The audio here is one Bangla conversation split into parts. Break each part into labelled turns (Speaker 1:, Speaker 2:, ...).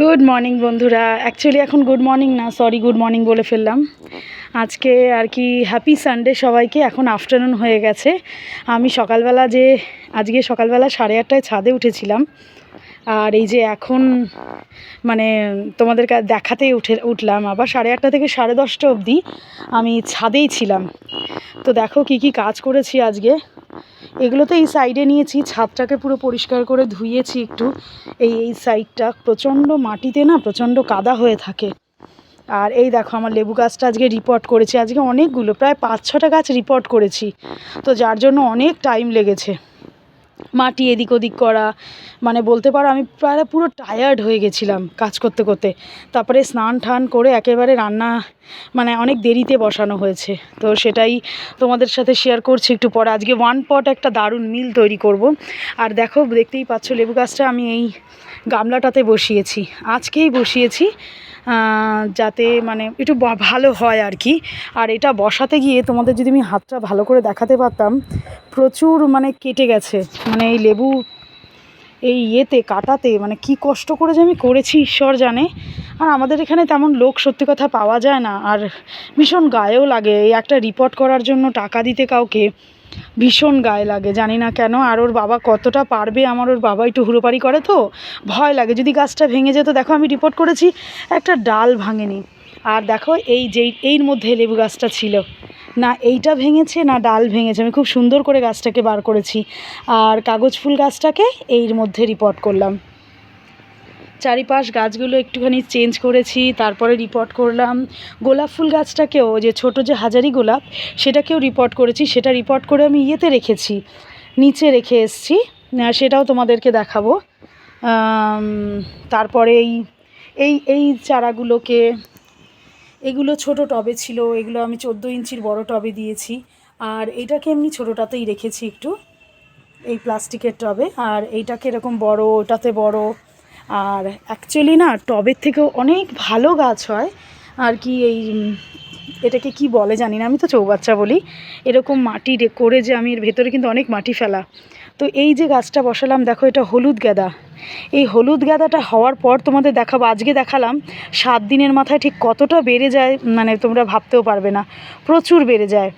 Speaker 1: গুড মর্নিং বন্ধুরা। অ্যাকচুয়ালি এখন গুড মর্নিং না সরি গুড মর্নিং বলে ফেললাম। আজকে আর কি হ্যাপি সানডে সবাইকে, এখন আফটারনুন হয়ে গেছে। আমি সকালবেলা যে, আজকে সকালবেলা সাড়ে আটটায় ছাদে উঠেছিলাম। আর এই যে এখন মানে তোমাদের দেখাতেই উঠে, উঠলাম। আবার সাড়ে আটটা থেকে সাড়ে দশটা অবধি আমি ছাদেই ছিলাম। তো দেখো কি কি কাজ করেছি আজকে। এগুলো তো এই সাইডে নিয়েছি, ছাদটাকে পুরো পরিষ্কার করে ধুইয়েছি একটু। এই এই সাইডটা প্রচণ্ড মাটিতে না, প্রচণ্ড কাদা হয়ে থাকে। আর এই দেখো আমার লেবু গাছটা আজকে রিপোর্ট করেছি। আজকে অনেকগুলো, প্রায় পাঁচ, ছটা গাছ রিপোর্ট করেছি। তো যার জন্য অনেক টাইম লেগেছে। মাটি এদিক ওদিক করা মানে বলতে পারো আমি প্রায় পুরো টায়ার্ড হয়ে গেছিলাম কাজ করতে করতে। তারপরে স্নান টান করে একেবারে রান্না মানে অনেক দেরিতে বসানো হয়েছে। তো সেটাই তোমাদের সাথে শেয়ার করছি একটু পরে। আজকে ওয়ান পট একটা দারুণ মিল তৈরি করব। আর দেখো, দেখতেই পাচ্ছ লেবু গাছটা আমি এই গামলাটাতে বসিয়েছি। আজকেই বসিয়েছি যাতে মানে একটু ভালো হয় আর কি। আর এটা বসাতে গিয়ে তোমাদের যদি আমি হাতটা ভালো করে দেখাতে পারতাম, প্রচুর মানে কেটে গেছে। মানে এই লেবু এই ইয়েতে, কাটাতে মানে কি কষ্ট করে যে আমি করেছি, ঈশ্বর জানে। আর আমাদের এখানে তেমন লোক সত্যি কথা পাওয়া যায় না। আর ভীষণ গায়েও লাগে। এই একটা রিপোর্ট করার জন্য টাকা দিতে কাউকে ভীষণ গায়ে লাগে, জানি না কেন। আর ওর বাবা কতটা পারবে, আমার ওর বাবা একটু হুড়োপাড়ি করে তো, ভয় লাগে। যদি গাছটা ভেঙে যেত, দেখো আমি রিপোর্ট করেছি, একটা ডাল ভাঙেনি। আর দেখো, এই যেই, এর মধ্যে লেবু গাছটা ছিল। না এইটা ভেঙেছে, না ডাল ভেঙেছে। আমি খুব সুন্দর করে গাছটাকে বার করেছি। আর কাগজ ফুল গাছটাকে এর মধ্যে রিপোর্ট করলাম। চারিপাশ গাছগুলো একটুখানি চেঞ্জ করেছি, তারপরে রিপোর্ট করলাম। গোলাপ ফুল গাছটাকেও যে ছোট যে হাজারি গোলাপ, সেটাকেও রিপোর্ট করেছি। সেটা রিপোর্ট করে আমি ইয়েতে রেখেছি, নিচে রেখে এসছি। সেটাও তোমাদেরকে দেখাবো। তারপরে এই এই এই চারাগুলোকে, এগুলো ছোট টবে ছিল, এগুলো আমি চোদ্দ ইঞ্চির বড় টবে দিয়েছি। আর এইটাকে এমনি ছোটোটাতেই রেখেছি একটু, এই প্লাস্টিকের টবে। আর এইটাকে এরকম বড়, ওটাতে বড় আর অ্যাকচুয়ালি না টবের থেকেও অনেক ভালো গাছ হয়। আর কি এই এটাকে কি বলে জানি না, আমি তো চৌবাচ্চা বলি। এরকম মাটি করে যে আমি এর ভেতরে কিন্তু অনেক মাটি ফেলা। তো এই যে গাছটা বসালাম, দেখো এটা হলুদ গাঁদা। এই হলুদ গাঁদাটা হওয়ার পর তোমাদের দেখাবো, আজকে দেখালাম, সাত দিনের মাথায় ঠিক কতটা বেড়ে যায় মানে তোমরা ভাবতেও পারবে না। প্রচুর বেড়ে যায়।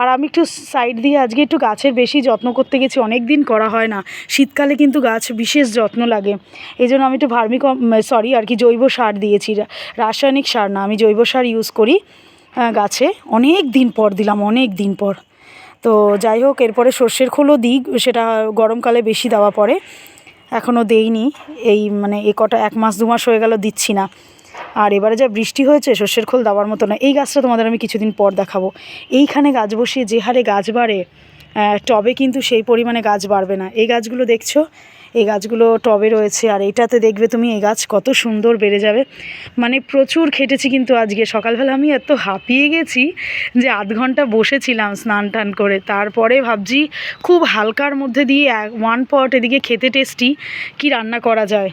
Speaker 1: আর আমি একটু সাইড দিয়ে আজকে একটু গাছের বেশি যত্ন করতে গেছি অনেক দিন করা হয় না। শীতকালে কিন্তু গাছ বিশেষ যত্ন লাগে। এই জন্য আমি একটু ভার্মি সরি আর কি জৈব সার দিয়েছি। রাসায়নিক সার না, আমি জৈব সার ইউজ করি গাছে। অনেক দিন পর দিলাম অনেক দিন পর। তো যাই হোক, এরপরে সর্ষের খোলও দিই, সেটা গরমকালে বেশি দেওয়া পড়ে। এখনও দেইনি। এই মানে এ কটা, এক মাস, দু মাস হয়ে গেল দিচ্ছি না। আর এবারে যা বৃষ্টি হয়েছে, সর্ষের খোল দেওয়ার মতো না। এই গাছটা তোমাদের আমি কিছুদিন পর দেখাবো। এইখানে গাছ বসিয়ে যে হারে গাছ বাড়ে টবে কিন্তু সেই পরিমাণে গাছ বাড়বে না। এই গাছগুলো দেখছ? এই গাছগুলো টবে রয়েছে আর এইটাতে দেখবে তুমি এই গাছ কত সুন্দর বেড়ে যাবে। মানে প্রচুর খেটেছি কিন্তু আজকে। সকালবেলা আমি এত হাঁপিয়ে গেছি যে আধ ঘণ্টা বসেছিলাম স্নান টান করে। তারপরে ভাবছি খুব হালকার মধ্যে দিয়ে ওয়ান পট এদিকে খেতে টেস্টি কি রান্না করা যায়।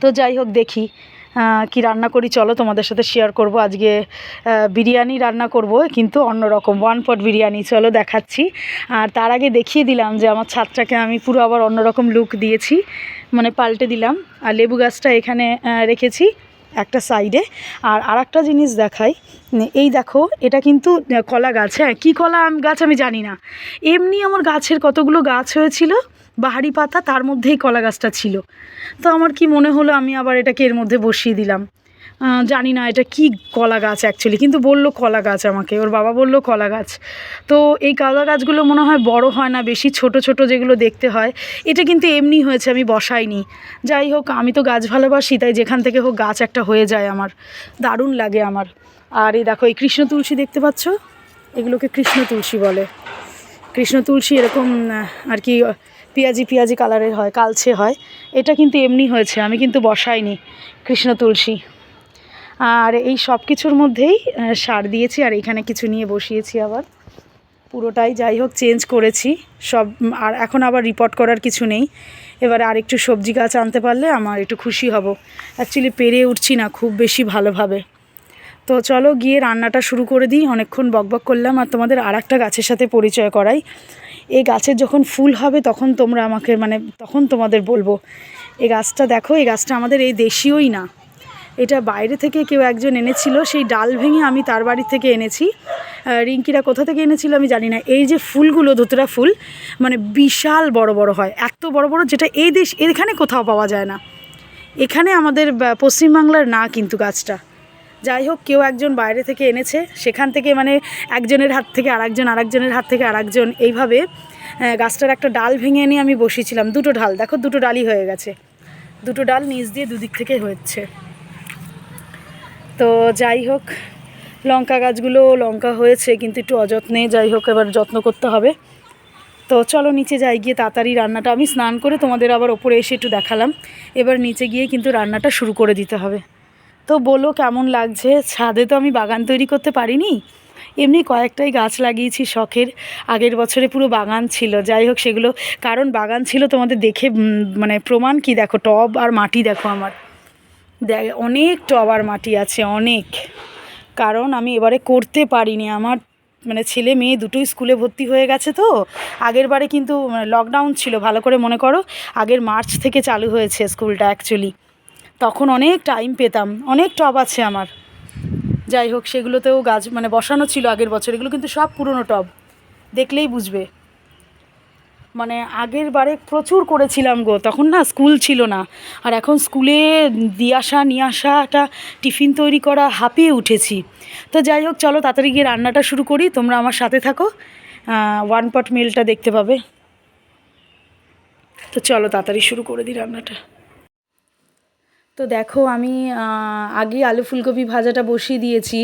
Speaker 1: তো যাই হোক দেখি। কি রান্না করি চলো তোমাদের সাথে শেয়ার করব। আজকে বিরিয়ানি রান্না করব, কিন্তু অন্যরকম ওয়ান পট বিরিয়ানি, চলো দেখাচ্ছি। আর তার আগে দেখিয়ে দিলাম যে আমার ছাদটাকে আমি পুরো আবার অন্যরকম লুক দিয়েছি মানে পাল্টে দিলাম। আর লেবু গাছটা এখানে রেখেছি একটা সাইডে আর আরেকটা জিনিস দেখাই এই দেখো, এটা কিন্তু কলা গাছ হ্যাঁ কী কলা গাছ আমি জানি না। এমনি আমার গাছের কতগুলো গাছ হয়েছিল? বাহারি পাতা, তার মধ্যেই কলা গাছটা ছিল। তো আমার কি মনে হলো, আমি আবার এটাকে এর মধ্যে বসিয়ে দিলাম। জানি না এটা কি কলা গাছ অ্যাকচুয়ালি কিন্তু বলল কলা গাছ আমাকে, ওর বাবা বলল কলা গাছ। তো এই কলা গাছগুলো মনে হয় বড় হয় না, বেশি ছোট ছোট যেগুলো দেখতে হয়, এটা কিন্তু এমনি হয়েছে, আমি বসাইনি। যাই হোক, আমি তো গাছ ভালোবাসি, তাই যেখান থেকে হোক গাছ একটা হয়ে যায় আমার। দারুণ লাগে আমার। আর এই দেখো, এই কৃষ্ণ তুলসী দেখতে পাচ্ছ? এগুলোকে কৃষ্ণ তুলসী বলে। কৃষ্ণ তুলসী এরকম আর কি পেঁয়াজি পেঁয়াজি কালারের হয় কালচে হয়। এটা কিন্তু এমনি হয়েছে, আমি কিন্তু বসাইনি, কৃষ্ণ তুলসী। আর এই সব কিছুর মধ্যেই সার দিয়েছি আর এখানে কিছু নিয়ে বসিয়েছি আবার। পুরোটাই যাই হোক, চেঞ্জ করেছি, সব, আর এখন আবার রিপোর্ট করার কিছু নেই। এবারে আরেকটু সবজি গাছ আনতে পারলে আমার একটু খুশি হব। অ্যাকচুয়ালি পেরে উঠছি না খুব বেশি ভালোভাবে। তো চলো গিয়ে রান্নাটা শুরু করে দিই, অনেকক্ষণ বকবক করলাম আর তোমাদের আর একটা গাছের সাথে পরিচয় করাই। এই গাছের যখন ফুল হবে তখন তোমরা আমাকে মানে তখন তোমাদের বলব। এই গাছটা দেখো এই গাছটা আমাদের এই দেশীয়ই না। এটা বাইরে থেকে কেউ একজন এনেছিল, সেই ডাল ভেঙে আমি তার বাড়ি থেকে এনেছি। রিঙ্কিরা কোথা থেকে এনেছিল আমি জানি না। এই যে ফুলগুলো, ধুতরা ফুল মানে বিশাল বড় বড় হয়। এত বড় বড় যেটা এই দেশ, এখানে কোথাও পাওয়া যায় না। এখানে আমাদের পশ্চিমবাংলার না কিন্তু গাছটা। যাই হোক, কেউ একজন বাইরে থেকে এনেছে, সেখান থেকে মানে একজনের হাত থেকে আরেকজন, আরেকজনের হাত থেকে আরেকজন, এইভাবে গাছটার একটা ডাল ভেঙে এনে আমি বসিয়েছিলাম, দুটো ডাল, দেখো দুটো ডালই হয়ে গেছে, দুটো ডাল নিচ দিয়ে দুদিক থেকে হচ্ছে তো যাই হোক, লঙ্কা গাছগুলো লঙ্কা হয়েছে, কিন্তু একটু অযত্নে, যাই হোক, এবার যত্ন করতে হবে। তো চলো নিচে যাই গিয়ে তাড়াতাড়ি রান্নাটা, আমি স্নান করে তোমাদের আবার ওপরে এসে একটু দেখালাম, এবার নিচে গিয়ে কিন্তু রান্নাটা শুরু করে দিতে হবে। তো বলো কেমন লাগছে? ছাদে তো আমি বাগান তৈরি করতে পারিনি। এমনি কয়েকটাই গাছ লাগিয়েছি শখের। আগের বছরে পুরো বাগান ছিল। যাই হোক, সেগুলো কারণ বাগান ছিল তোমাদের দেখে মানে প্রমাণ কি দেখো? টব আর মাটি দেখো আমার। দেখ, অনেক টব আর মাটি আছে, অনেক। কারণ আমি এবারে করতে পারিনি। আমার মানে ছেলে মেয়ে দুটোই স্কুলে ভর্তি হয়ে গেছে তো। আগের বারে কিন্তু লকডাউন ছিল, ভালো করে মনে করো। আগের মার্চ থেকে চালু হয়েছে স্কুলটা অ্যাকচুয়ালি তখন অনেক টাইম পেতাম, অনেক টব আছে আমার। যাই হোক, সেগুলোতেও গাছ মানে বসানো ছিল আগের বছর, এগুলো কিন্তু সব পুরনো টব। দেখলেই বুঝবে। মানে আগের বারে প্রচুর করেছিলাম গো, তখন না স্কুল ছিল না। আর এখন স্কুলে দিয়ে আসা, নিয়ে আসা একটা টিফিন তৈরি করা হাঁপিয়ে উঠেছি। তো যাই হোক, চলো তাড়াতাড়ি গিয়ে রান্নাটা শুরু করি, তোমরা আমার সাথে থাকো। ওয়ান পট মিলটা দেখতে পাবে। তো চলো তাড়াতাড়ি শুরু করে দিই রান্নাটা। তো দেখো আমি আগে আলু ফুলকপি ভাজাটা বসিয়ে দিয়েছি।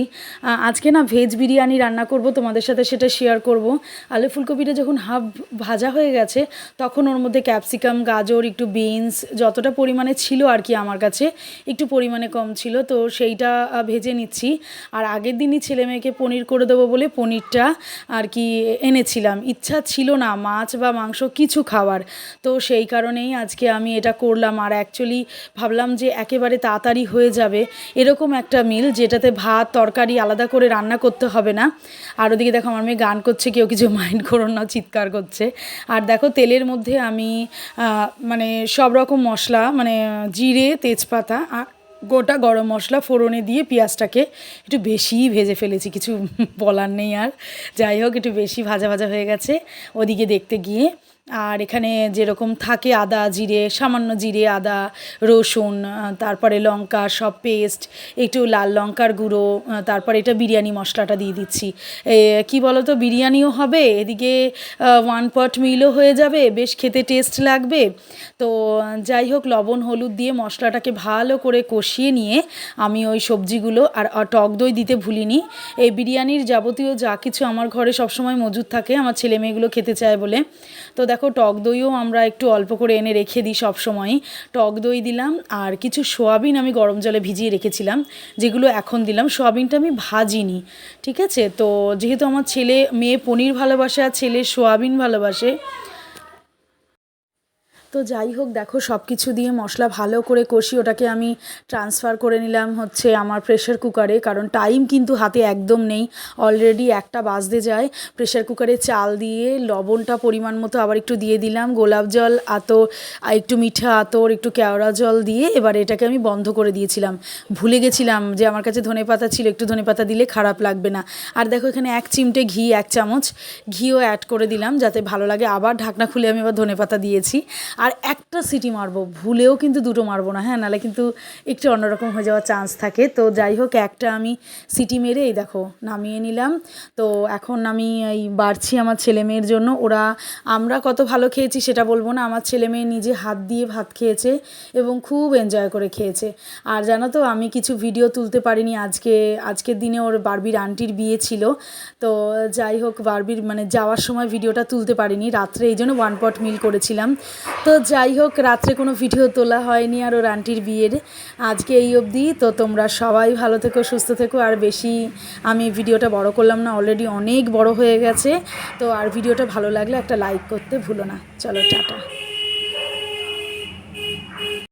Speaker 1: আজকে না ভেজ বিরিয়ানি রান্না করব, তোমাদের সাথে সেটা শেয়ার করব। আলু ফুলকপিটা যখন হাফ ভাজা হয়ে গেছে, তখন ওর মধ্যে ক্যাপসিকাম গাজর, একটু বিনস যতটা পরিমাণে ছিল আর কি আমার কাছে, একটু পরিমাণে কম ছিল, তো সেইটা ভেজে নিচ্ছি। আর আগের দিনই ছেলে মেয়েকে পনির করে দেবো বলে পনিরটা আর কি এনেছিলাম। ইচ্ছা ছিল না মাছ বা মাংস কিছু খাওয়ার, তো সেই কারণেই আজকে আমি এটা করলাম। আর অ্যাকচুয়ালি ভাবলাম যে একেবারে তাড়াতাড়ি হয়ে যাবে। এরকম একটা মিল যেটাতে ভাত, তরকারি আলাদা করে রান্না করতে হবে না। আর ওদিকে দেখো আমার মেয়ে গান করছে, কেউ কিছু মাইন্ড করো না, চিৎকার করছে। আর দেখো তেলের মধ্যে আমি মানে সব রকম মশলা মানে জিরে, তেজপাতা আর গোটা গরম মশলা ফোড়নে দিয়ে পেঁয়াজটাকে একটু বেশিই ভেজে ফেলেছি, কিছু বলার নেই আর। যাই হোক, একটু বেশি ভাজা ভাজা হয়ে গেছে। ওদিকে দেখতে গিয়ে আর এখানে যেরকম থাকে আদা জিরে, সামান্য জিরে, আদা, রসুন তারপরে লঙ্কা, সব পেস্ট একটু লাল লঙ্কার গুঁড়ো তারপরে এটা বিরিয়ানি মশলাটা দিয়ে দিচ্ছি। কি বলো তো বিরিয়ানিও হবে, এদিকে ওয়ান পট মিলও হয়ে যাবে, বেশ খেতে টেস্ট লাগবে। তো, যাই হোক, লবণ, হলুদ দিয়ে মশলাটাকে ভালো করে কষিয়ে নিয়ে আমি ওই সবজিগুলো আর আর টক দই দিতে ভুলিনি। এই বিরিয়ানির যাবতীয় যা কিছু আমার ঘরে সবসময় মজুদ থাকে, আমার ছেলে মেয়েগুলো খেতে চায় বলে। তো দেখো টক দইও আমরা একটু অল্প করে এনে রেখে দিই সবসময়ই। টক দই দিলাম আর কিছু সোয়াবিন আমি গরম জলে ভিজিয়ে রেখেছিলাম, যেগুলো এখন দিলাম। সোয়াবিনটা আমি ভাজিনি, ঠিক আছে? তো যেহেতু আমার ছেলে, মেয়ে পনির ভালোবাসে আর ছেলে সোয়াবিন ভালোবাসে তো যাই হোক, দেখো সব কিছু দিয়ে মশলা ভালো করে কষি, ওটাকে আমি ট্রান্সফার করে নিলাম হচ্ছে আমার প্রেশার কুকারে কারণ টাইম কিন্তু হাতে একদম নেই। অলরেডি একটা বাজতে যায়। প্রেশার কুকারে চাল দিয়ে লবণটা পরিমাণ মতো আবার একটু দিয়ে দিলাম, গোলাপ জল, আতর একটু মিঠা আতর, একটু কেওড়া জল দিয়ে এবার এটাকে আমি বন্ধ করে দিয়েছিলাম। ভুলে গেছিলাম যে আমার কাছে ধনে পাতা ছিল, একটু ধনে পাতা দিলে খারাপ লাগবে না। আর দেখো, এখানে এক চিমটে ঘি, এক চামচ ঘিও অ্যাড করে দিলাম, যাতে ভালো লাগে। আবার ঢাকনা খুলে আমি আবার ধনে পাতা দিয়েছি। আর একটা সিটি মারবো, ভুলেও কিন্তু দুটো মারবো না হ্যাঁ? নাহলে কিন্তু একটু অন্যরকম হয়ে যাওয়ার চান্স থাকে। তো যাই হোক, একটা আমি সিটি মেরে এই দেখো নামিয়ে নিলাম। তো এখন আমি এই বাড়ছি আমার ছেলে মেয়ের জন্য। ওরা, আমরা কত ভালো খেয়েছি সেটা বলব না। আমার ছেলে মেয়ে নিজে হাত দিয়ে ভাত খেয়েছে এবং খুব এনজয় করে খেয়েছে। আর জানো তো, আমি কিছু ভিডিও তুলতে পারিনি আজকে, আজকের দিনে ওর বারবির আন্টির বিয়ে ছিল। তো যাই হোক, বারবির মানে যাওয়ার সময় ভিডিওটা তুলতে পারিনি। রাত্রে এই জন্য ওয়ান পট মিল করেছিলাম। তো যাই হোক, রাত্রে কোনো ভিডিও তোলা হয়নি আর ওর আন্টির বিয়ের আজকে এই অবধি। তো তোমরা সবাই ভালো থেকো, সুস্থ থেকো। আর বেশি আমি ভিডিওটা বড় করলাম না অলরেডি অনেক বড় হয়ে গেছে। তো আর ভিডিওটা ভালো লাগলে একটা লাইক করতে ভুলো না। চলো, টাটা।